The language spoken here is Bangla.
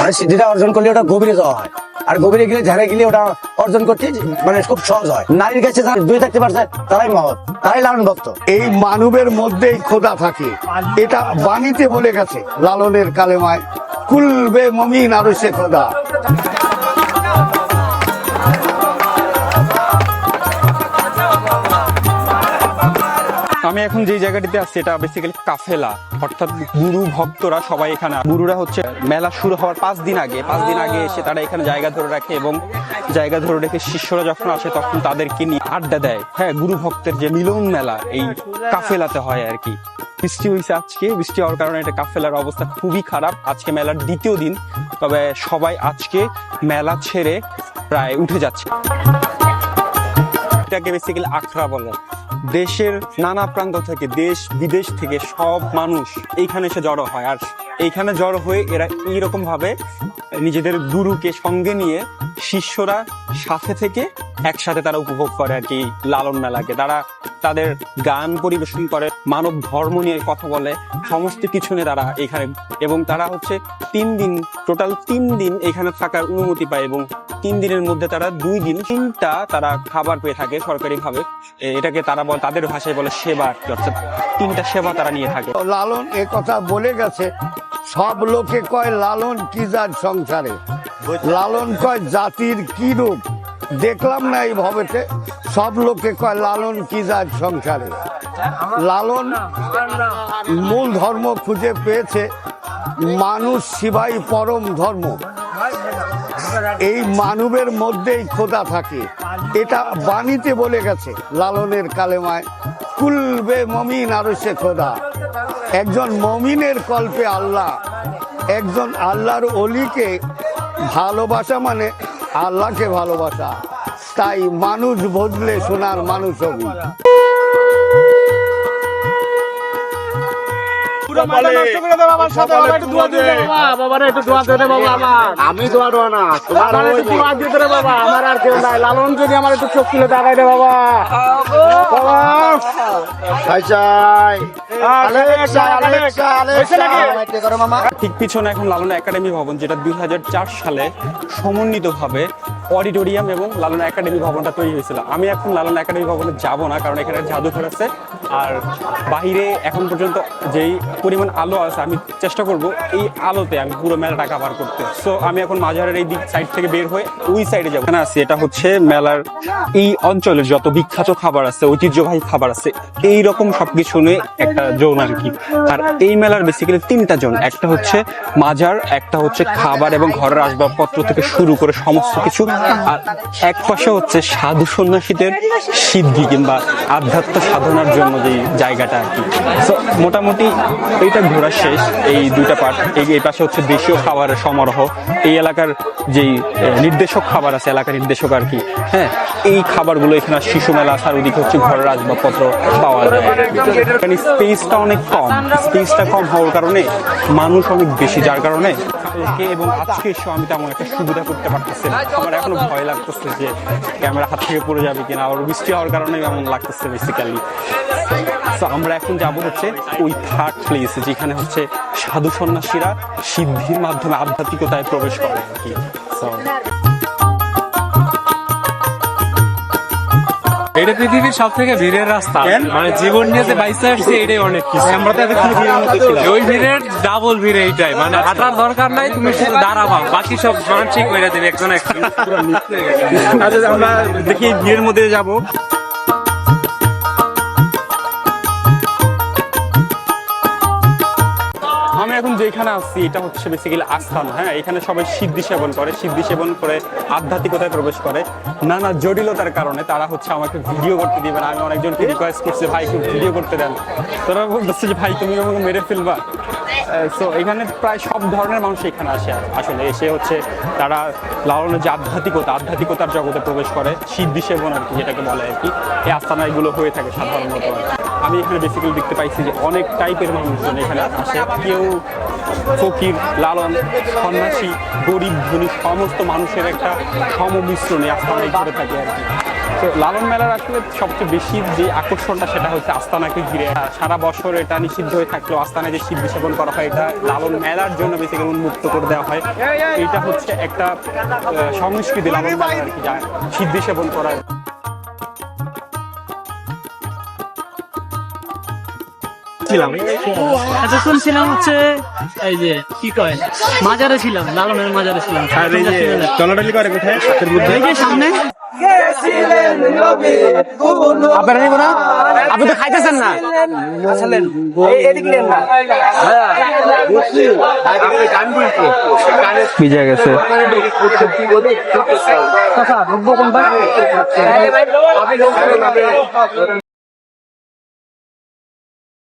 মানে সিদ্ধিটা অর্জন করলে ওটা গভীরে যাওয়া হয়। আর গভীরে গেলে ঝাড়ে গেলে ওটা অর্জন করতে মানে খুব সহজ হয়। নারীর কাছে যারা দুই থাকতে পারছে, তারাই মহৎ, তারাই লালন ভক্ত। এই মানবের মধ্যেই খোদা থাকে। এটা বাণীতে বলে গেছে, লালনের কালেমায়, কুলবে মমিন আরও সে খোদা। আমি এখন যে জায়গাটিতে আছি, এটা বেসিক্যালি কাফেলা। অর্থাৎ গুরু ভক্তরা সবাই এখানে গুরুরা হচ্ছে, মেলা শুরু হওয়ার পাঁচ দিন আগে, পাঁচ দিন আগে এসে তারা এখানে জায়গা ধরে রাখে এবং জায়গা ধরে রেখে শিষ্যরা যখন আসে তখন তাদেরকে নিয়ে আড্ডা দেয়। হ্যাঁ গুরু ভক্তের যে মিলন মেলা, এই কাফেলাতে হয় আর কি। বৃষ্টি হয়েছে আজকে। বৃষ্টি হওয়ার কারণে এটা কাফেলার অবস্থা খুবই খারাপ। আজকে মেলার দ্বিতীয় দিন, তবে সবাই আজকে মেলা ছেড়ে প্রায় উঠে যাচ্ছে। এটাকে বেসিক্যালি আখড়া বলে। দেশের নানা প্রান্ত থেকে দেশ বিদেশ থেকে সব মানুষ এইখানে এসে জড়ো হয়। আর এইখানে জড়ো হয়ে এরা এইরকম ভাবে নিজেদের গুরুকে সঙ্গে নিয়ে শিষ্যরা সাথে থেকে একসাথে তারা উপভোগ করে আর কি লালন মেলাকে। তারা তাদের গান পরিবেশন করে, মানব ধর্ম নিয়ে কথা বলে, সমস্ত কিছু নিয়ে তারা এখানে। এবং তারা হচ্ছে তিন দিন টোটাল তিন দিন এখানে থাকার অনুমতি পায় এবং তিন দিনের মধ্যে তারা দুই দিন তিনটা তারা খাবার পেয়ে থাকে সরকারি ভাবে এটাকে তারা বলে, তাদের ভাষায় বলে সেবা, অর্থাৎ তিনটা সেবা তারা নিয়ে থাকে। লালন এ কথা বলে গেছে, সব লোকে কয়, লালন কি যার সংসারে? লালন কয়, জাতির কি রূপ? দেখলাম না এই ভবেতে, সব লোকে কয়, লালন কি যার সংসারে? লালন মূল ধর্ম খুঁজে পেয়েছে, মানুষ শিবাই পরম ধর্ম। এই মানবের মধ্যেই খোদা থাকে। এটা বাণীতে বলে গেছে, লালনের কালেমায়, কুলবে মমিন আরও সে খোদা। একজন মমিনের কল্পে আল্লাহ, একজন আল্লাহর অলিকে ভালোবাসা মানে আল্লাহকে ভালোবাসা। তাই মানুষ বদলে সোনার মানুষ হবি। আমি দোয়া দোয়া না তোমার একটু দোয়া দিতে রে বাবা আমার আর কেউ নাই। লালন যদি আমার একটু চোখ খুলে রে বাবা। বাবা। চাই। চাই আলেক্সা আলেক্সা আলেক্সা। করো মামা। ঠিক পিছনে এখন লালন একাডেমি ভবন যেটা দুই হাজার চার সালে সমন্বিতভাবে অডিটোরিয়াম এবং লালনা একাডেমি ভবনটা তৈরি হয়েছিল। আমি এখন লালনা একাডেমি ভবনে যাব না, কারণ এখানে জাদুঘর আছে আর বাইরে এখন পর্যন্ত যেই পরিমাণ আলো আছে, আমি চেষ্টা করব এই আলোতে আমি পুরো মেলাটা কাভার করতে। সো আমি এখন মাঝারের এই দিক সাইড থেকে বের হয়ে ওই সাইডে যাব। এখানে আছি, এটা হচ্ছে মেলার এই অঞ্চলের যত বিখ্যাত খাবার আছে, ঐতিহ্যবাহী খাবার আছে এই রকম সবকিছু নিয়ে একটা জোন আর কি। আর এই মেলার বেসিক্যালি তিনটা জোন, একটা হচ্ছে মাজার, একটা হচ্ছে খাবার এবং ঘরের আসবাবপত্র থেকে শুরু করে সমস্ত কিছু। আর এক পাশে হচ্ছে সাধু সন্ন্যাসীদের সিদ্ধি কিংবা আধ্যাত্ম সাধনার জন্য যে জায়গাটা আর কি। মোটামুটি এইটা ঘোরা শেষ, এই দুইটা পার্ট এই এই পাশে হচ্ছে দেশীয় খাবারের সমারোহ। এই এলাকার যেই নির্দেশক খাবার আছে, এলাকার নির্দেশক আর কি হ্যাঁ এই খাবারগুলো এখানে শিশু মেলা আসার ওদিকে হচ্ছে ঘরের আসবাবপত্র পাওয়া যায়। এখানে স্পেসটা অনেক কম। স্পেসটা কম হওয়ার কারণে মানুষ অনেক বেশি, যার কারণে কালকে এবং আজকে এসে আমি তেমন একটা সুবিধা করতে পারতেছি না। আমার এখনও ভয় লাগতেছে যে ক্যামেরা হাত থেকে পড়ে যাবে কিনা, আবার বৃষ্টি হওয়ার কারণে এমন লাগতেছে বেসিক্যালি তো আমরা এখন যাব হচ্ছে ওই থার্ড প্লেস যেখানে হচ্ছে সাধু সন্ন্যাসীরা সিদ্ধির মাধ্যমে আধ্যাত্মিকতায় প্রবেশ করে আর কি। এটা পৃথিবীর সব থেকে ভিড়ের রাস্তা। মানে জীবন নিয়ে যে বাইসে আসছে এটাই অনেক কিছু। আমরা তো এতক্ষণ ভিড়ের মধ্যে ছিলাম। ওই ভিড়ের ডাবল ভিড় এইটাই। মানে হাঁটার দরকার নাই তুমি শুধু দাঁড়াবা। বাকি সব মানসিক হয়ে যাবে একজন একজন। আচ্ছা আমরা দেখি ভিড়ের মধ্যে যাব। আমি এখন যেখানে আসছি এটা হচ্ছে বেসিক্যালি আস্থান হ্যাঁ? এখানে সবাই সিদ্ধি সেবন করে, সিদ্ধি সেবন করে আধ্যাত্মিকতায় প্রবেশ করে। নানা জটিলতার কারণে তারা হচ্ছে আমাকে ভিডিও করতে দিবে আমি অনেকজনকে রিকোয়েস্ট করছি, ভাই ভিডিও করতে দেন। তারা বলতেছে যে, ভাই, তুমি আমাকে মেরে ফেলবা। সো এখানে প্রায় সব ধরনের মানুষ এখানে আসে আসলে। এসে হচ্ছে তারা লালনের যে আধ্যাত্মিকতা, আধ্যাত্মিকতার জগতে প্রবেশ করে, সিদ্ধি সেবন আর কি যেটাকে বলে আর কি। এই আস্থানা এগুলো হয়ে থাকে সাধারণত। আমি এখানে বেসিক্যালি দেখতে পাইছি যে অনেক টাইপের মানুষজন এখানে আসে। কেউ ফকির, লালন, সন্ন্যাসী, গরিব, ধনী, সমস্ত মানুষের একটা সমমিশ্রণে আস্থানায় করে থাকে আর কি। তো লালন মেলার আসলে সবচেয়ে বেশি যে আকর্ষণটা সেটা হচ্ছে আস্তানাকে ঘিরে। সারা বছর এটা নিষিদ্ধ হয়ে থাকলেও আস্তানায় যে শিব সেবন করা হয় এটা লালন মেলার জন্য বেসিক্যালি উন্মুক্ত করে দেওয়া হয়। এটা হচ্ছে একটা সংস্কৃতি লালন মেলার আর কি যা সিদ্ধি সেবন করা এতক্ষণ ছিলাম হচ্ছে এই যে কি কয় মাজারে ছিলাম লালনের মাজারে ছিলাম। চলাটালি করে কোথায়? এই যে সামনে। আপনারা নিব না? আপনি তো খাইতেছেন না। ভিজে গেছে